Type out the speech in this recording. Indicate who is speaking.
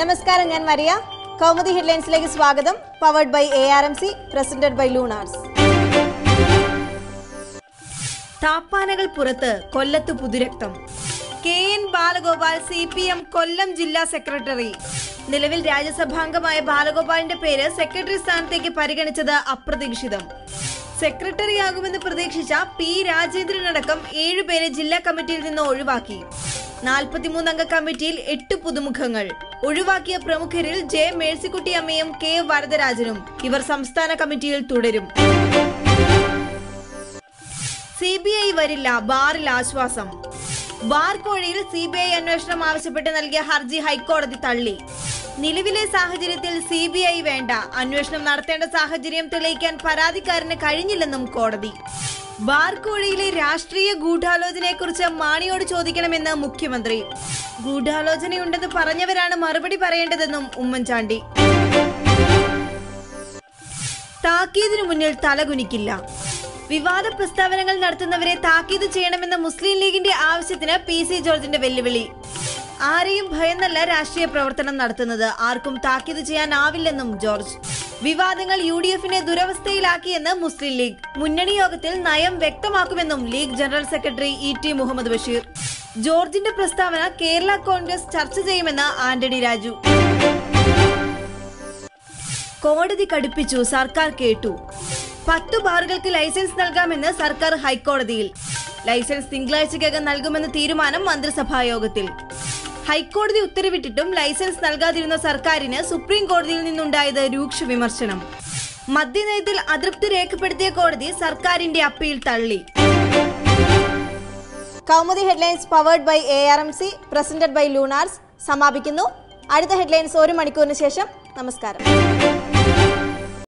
Speaker 1: നമസ്കാരം ഞാൻ മരിയ. കൗമുദി ഹെഡ്ലൈൻസിലേക്ക് സ്വാഗതം. Powered by A R M C presented by Lunars താപ്പാനകൾ പുറത്ത് കൊല്ലത്ത് പുതുരക്തം. K N Balagopal C P M Kollam ജില്ലാ സെക്രട്ടറി. നിലവിൽ രാജ്യസഭാംഗമായ ബാലഗോപാലിന്റെ പേര് സെക്രട്ടറി സ്ഥാനത്തേക്ക് പരിഗണിച്ചത് അപ്രതീക്ഷിതം. സെക്രട്ടറിയാകുമെന്ന് പ്രതീക്ഷിച്ച പി രാജേന്ദ്രനടക്കം ഏഴുപേരെ ജില്ലാ കമ്മിറ്റിയിൽ നിന്ന് ഒഴിവാക്കി. നാൽപ്പത്തിമൂന്നംഗ കമ്മിറ്റിയിൽ എട്ട് പുതുമുഖങ്ങൾ. ഒഴിവാക്കിയ പ്രമുഖരിൽ ജെ മേഴ്സിക്കുട്ടിയമ്മയും കെ വരദരാജനും. ഇവർ സംസ്ഥാന കമ്മിറ്റിയിൽ തുടരും. സി ബി ഐ വരില്ല ബാറിൽ ആശ്വാസം. ബാർ കോഴയിൽ സി ബി ഐ അന്വേഷണം ആവശ്യപ്പെട്ട് നൽകിയ ഹർജി ഹൈക്കോടതി തള്ളി. നിലവിലെ സാഹചര്യത്തിൽ സി ബി ഐ വേണ്ട. അന്വേഷണം നടത്തേണ്ട സാഹചര്യം തെളിയിക്കാൻ പരാതിക്കാരന് കഴിഞ്ഞില്ലെന്നും കോടതി. ബാർ രാഷ്ട്രീയ രാഷ്ട്രീയ ഗൂഢാലോചനയെക്കുറിച്ച് മാണിയോട് ചോദിക്കണമെന്ന് മുഖ്യമന്ത്രി. ഗൂഢാലോചനയുണ്ടെന്ന് പറഞ്ഞവരാണ് മറുപടി പറയേണ്ടതെന്നും ഉമ്മൻചാണ്ടി. താക്കീതിനു മുന്നിൽ തലകുനിക്കില്ല. വിവാദ പ്രസ്താവനകൾ നടത്തുന്നവരെ താക്കീത് ചെയ്യണമെന്ന മുസ്ലിം ലീഗിന്റെ ആവശ്യത്തിന് പി സി ജോർജിന്റെ വെല്ലുവിളി. ആരെയും ഭയന്നല്ല രാഷ്ട്രീയ പ്രവർത്തനം നടത്തുന്നത്. ആർക്കും താക്കീത് ചെയ്യാനാവില്ലെന്നും ജോർജ്. വിവാദങ്ങൾ യു ഡി എഫിനെ ദുരവസ്ഥയിലാക്കിയെന്ന് മുസ്ലിം ലീഗ്. മുന്നണി യോഗത്തിൽ നയം വ്യക്തമാക്കുമെന്നും League general secretary E T Muhammad Basheer. ജോർജിന്റെ പ്രസ്താവന കേരള കോൺഗ്രസ് ചർച്ച ചെയ്യുമെന്ന് ആന്റണി രാജു. കോടതി കടുപ്പിച്ചു സർക്കാർ കേട്ടു. പത്തു ബാറുകൾക്ക് ലൈസൻസ് നൽകാമെന്ന് സർക്കാർ ഹൈക്കോടതിയിൽ. ലൈസൻസ് തിങ്കളാഴ്ചക്കകം നൽകുമെന്ന തീരുമാനം മന്ത്രിസഭാ യോഗത്തിൽ ഹൈക്കോടതി ഉത്തരവിട്ടിട്ടും ലൈസൻസ് നൽകാതിരുന്ന സർക്കാരിന് സുപ്രീം കോടതിയിൽ നിന്നുണ്ടായത് രൂക്ഷ വിമർശനം. മദ്യനയത്തിൽ അതൃപ്തി രേഖപ്പെടുത്തിയ കോടതി സർക്കാരിന്റെ അപ്പീൽ തള്ളി. Kaumudi headlines powered by A R M C presented by Lunars സമാപിക്കുന്നു. അടുത്ത ഹെഡ്ലൈൻസ് ഒരു മണിക്കൂറിന് ശേഷം. നമസ്കാരം.